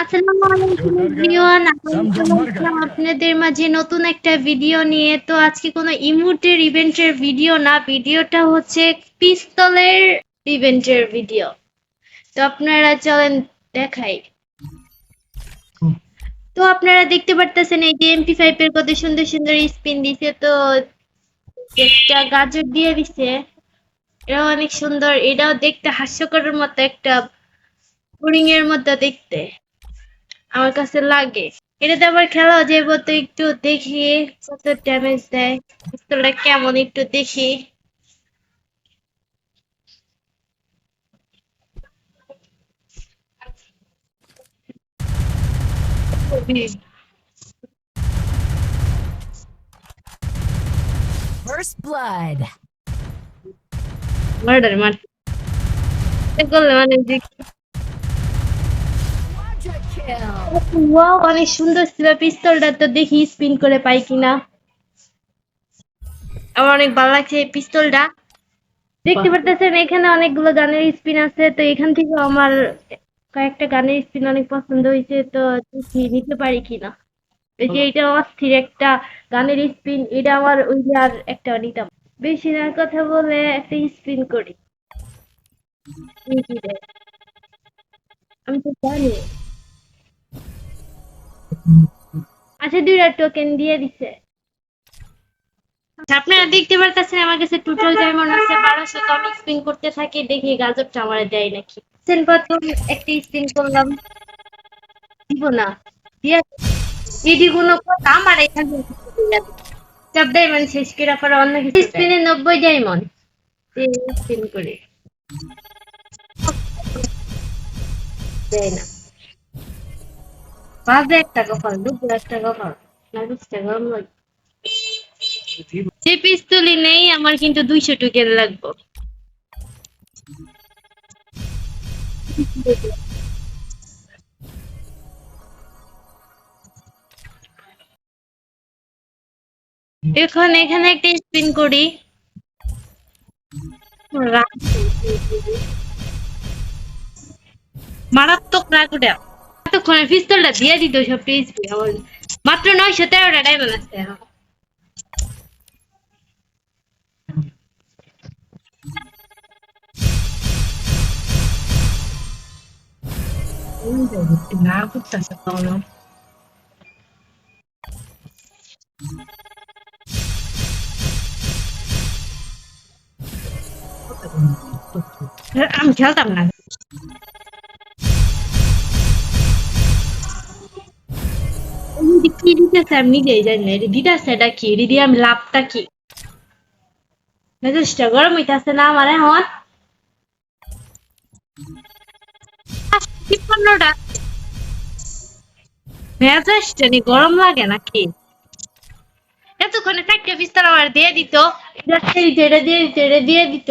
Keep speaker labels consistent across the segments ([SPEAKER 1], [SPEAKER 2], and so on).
[SPEAKER 1] আসসালামু আলাইকুম এভরিওয়ান আপনাদের মাঝে নতুন একটা ভিডিও নিয়ে তো আজকে কোনো ইমোটের ইভেন্টের ভিডিও না ভিডিওটা হচ্ছে পিস্তলের ইভেন্টের ভিডিও তো আপনারা চলেন দেখাই। তো আপনারা দেখতে পারতেছেন এই যে এমপি ফাইভ এর কত সুন্দর সুন্দর স্পিন দিছে তো একটা গাজর দিয়ে দিছে। এটাও অনেক সুন্দর এটাও দেখতে হাস্যকরের মতো একটা বোরিং এর মতো দেখতে। আমার কাছে লাগে। এটাতে আবার খেলা যাব তো একটু দেখি কত ড্যামেজ দেয়। পিস্তলটা কেমন একটু দেখি।
[SPEAKER 2] First blood.
[SPEAKER 1] মার্ডার মার করলে মানে যে
[SPEAKER 2] Quadra kill.
[SPEAKER 1] ওয়াও অনেক সুন্দর ছিল। পিস্তলটা তো দেখি স্পিন করে পাই কিনা। আমার অনেক ভালো লাগছে এই পিস্তলটা। দেখতে পারতেছেন এখানে অনেকগুলো গানের স্পিন আছে। তো এখান থেকে আমার কয়েকটা গানের স্পিন অনেক পছন্দ হয়েছে। তো দেখি নিতে পারি কিনা। এই যে এটা অস্থির একটা গানের স্পিন এটা আমার ওই আর একটা নিতাম। বেশি না কথা বলে একটা স্পিন করি। আমি তো জানি। আচ্ছা দুইটা টোকেন দিয়ে দিছে। আপনারা দেখতে পারতেছেন আমার কাছে টোটাল ডায়মন্ড আছে বারোশো তো আমি স্পিন করতে থাকি দেখি গাজরটা আমার দেয় নাকি। সেন প্রথম একটা স্পিন করলাম। দিব না। দিয়ে এডি কোনো কথা আমার এখানে সব ডায়মন্ড শেষ করে পরে অন্য কিছু স্পিনে নব্বই ডায়মন্ড। স্পিন করে। দেয় না। বাজে একটা কপাল দুপুর না বুঝতে গরম যে পিস্তলি নেই আমার কিন্তু দুইশো টোকেন লাগবে। এখন এখানে একটা স্পিন করি। মারাত্মক রাগ ওটা। এতক্ষণে পিস্তলটা দিয়ে দিত সব পিএসপি আমার মাত্র নয়শো তেরোটা ডায়মন্ড আছে এখন।
[SPEAKER 3] না করতেছে
[SPEAKER 1] আমি খেলতাম না। কি না। কি? গরম লাগে নাকি? এতক্ষণে চারটে পিস্তল আমার দিয়ে দিত। দিয়ে দিয়ে দিত।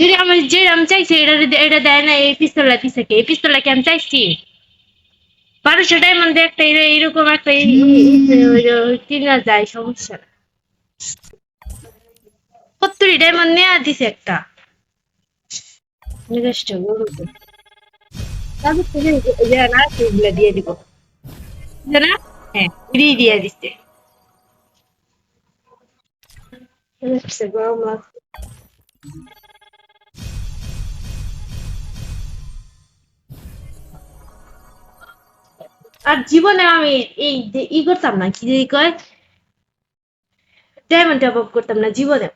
[SPEAKER 1] যদি আমার যে আমি চাইছি, এটা এটা দেয় না, এই পিস্তলটা দিছে কে? এই পিস্তলটা কি আমি চাইছি? বারোশো ডায়মন্ড একটা এর- এরকম একটা কিনা যায়, সমস্যা না সত্তরি ডায়মন্ড নেওয়া দিছে একটা। মেজাজটা সেগুলো দিয়ে দিব। হ্যাঁ আর জীবনে আমি এই ই করতাম না, কি যে কয়? ডায়মন্ড আপ করতাম না জীবনে।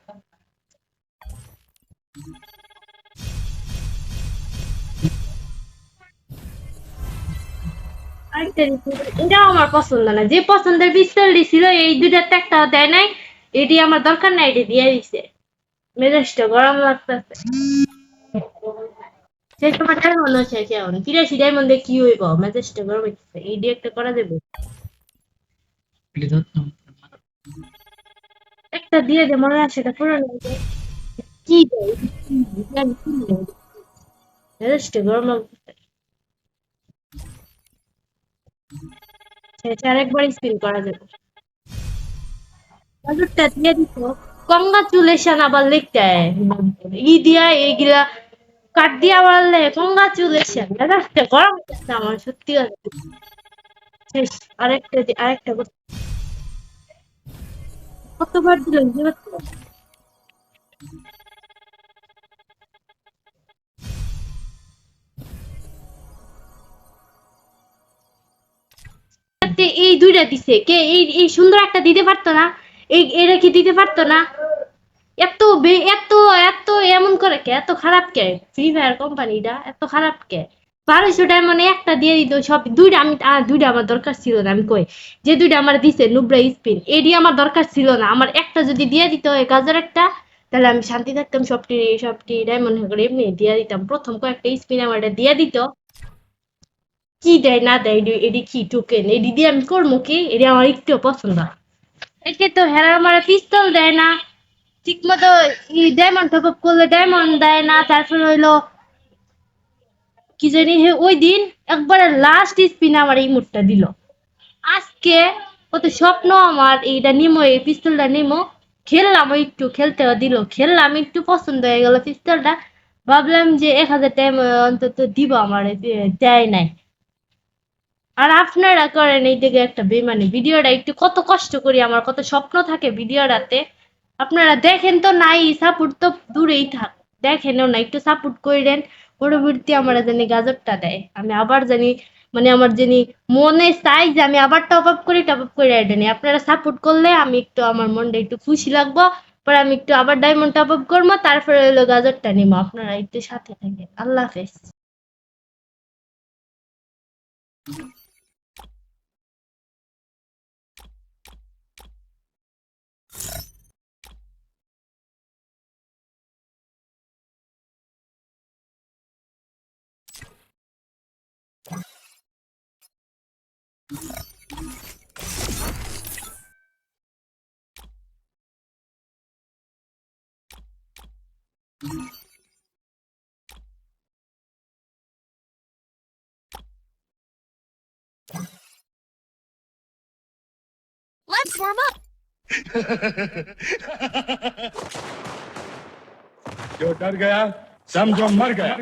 [SPEAKER 1] এটাও আমার পছন্দ না। যে পছন্দের পিস্তল দিছিল এই দুইটার একটা দেয় নাই, এটি আমার দরকার নাই, এটি দিয়ে দিছে। মেজাজটা গরম লাগতেছে। তিরাশি ডায়মন্ডে কি হইব? এই দিয়ে একটা করা যাবে? একটা দিয়ে দে মনে আছে এটা পুরো কি দেয় গরম সেটা আরেকবার স্পিন করা যাবে। দিয়ে দিত কংগ্রাচুলেশন আবার লিখতে। ই দিয়া এইগুলা কাট দিয়া গরম আমার, সত্যি আরেকটা আরেকটা কতবার দিল এই দুইটা দিছে। কে, এই এই সুন্দর একটা দিতে পারতো না? এই, এটা কি দিতে পারতো না? এত এত এত এমন করে কে? এত খারাপ কে? ফ্রি ফায়ার কোম্পানিটা এত খারাপ কে? বারোশো মানে একটা দিয়ে দিত সব দুইটা আমি দুইটা আমার দরকার ছিল না, আমি কই। যে দুইটা আমার দিছে নুব্রা স্পিন এডি আমার দরকার ছিল না। আমার একটা যদি দিয়ে দিত গাজর একটা, তাহলে আমি শান্তি থাকতাম, সবটি সবটি ডায়মন্ড করে এমনি দিয়ে দিতাম। প্রথম কয়েকটা স্পিন আমার এটা দিয়ে দিত। কি দেয়, না দেয়, এডি- কি টোকেন এডি দিয়ে আমি করব কি? এডি আমার একটু পছন্দ। একে তো হেরার আমার পিস্তল দেয় না। ঠিক মতো ডায়মন্ড টপ আপ করলে ডায়মন্ড দেয় না, তারপর হইল কি জানি ওই দিন একবারে লাস্ট স্পিন আমার এই মুডটা দিল। আজকে কত স্বপ্ন আমার এইটা নিমো, এই পিস্তলটা নিমো, খেললাম একটু, খেলতে দিল, খেললাম, একটু পছন্দ হয়ে গেল পিস্তলটা ভাবলাম যে এক হাজার টাইম অন্তত দিব আমার দেয় নাই। আর আপনারা করেন এই দিকে একটা বেমানি ভিডিওটা একটু কত কষ্ট করি, আমার কত স্বপ্ন থাকে ভিডিওটাতে। আপনারা দেখেন তো নাই সাপোর্ট তো দূরেই থাক। দেখেনও না, একটু সাপোর্ট করেন পরবর্তী আমার জানি গাজরটা দেয়। আমি আবার জানি মানে আমার জানি মনে চাই যে আমি আবার টপ আপ করি টপ আপ করে এটা নিই। আপনারা সাপোর্ট করলে আমি একটু আমার মনটা একটু খুশি লাগবো, পরে আমি একটু আবার ডায়মন্ড টপ আপ করব, তারপরে হলো গাজরটা নিবো আপনারা একটু সাথে থাকেন। আল্লাহ হাফেজ।
[SPEAKER 2] Let's warm up.
[SPEAKER 4] जो डर गया समझो मर गया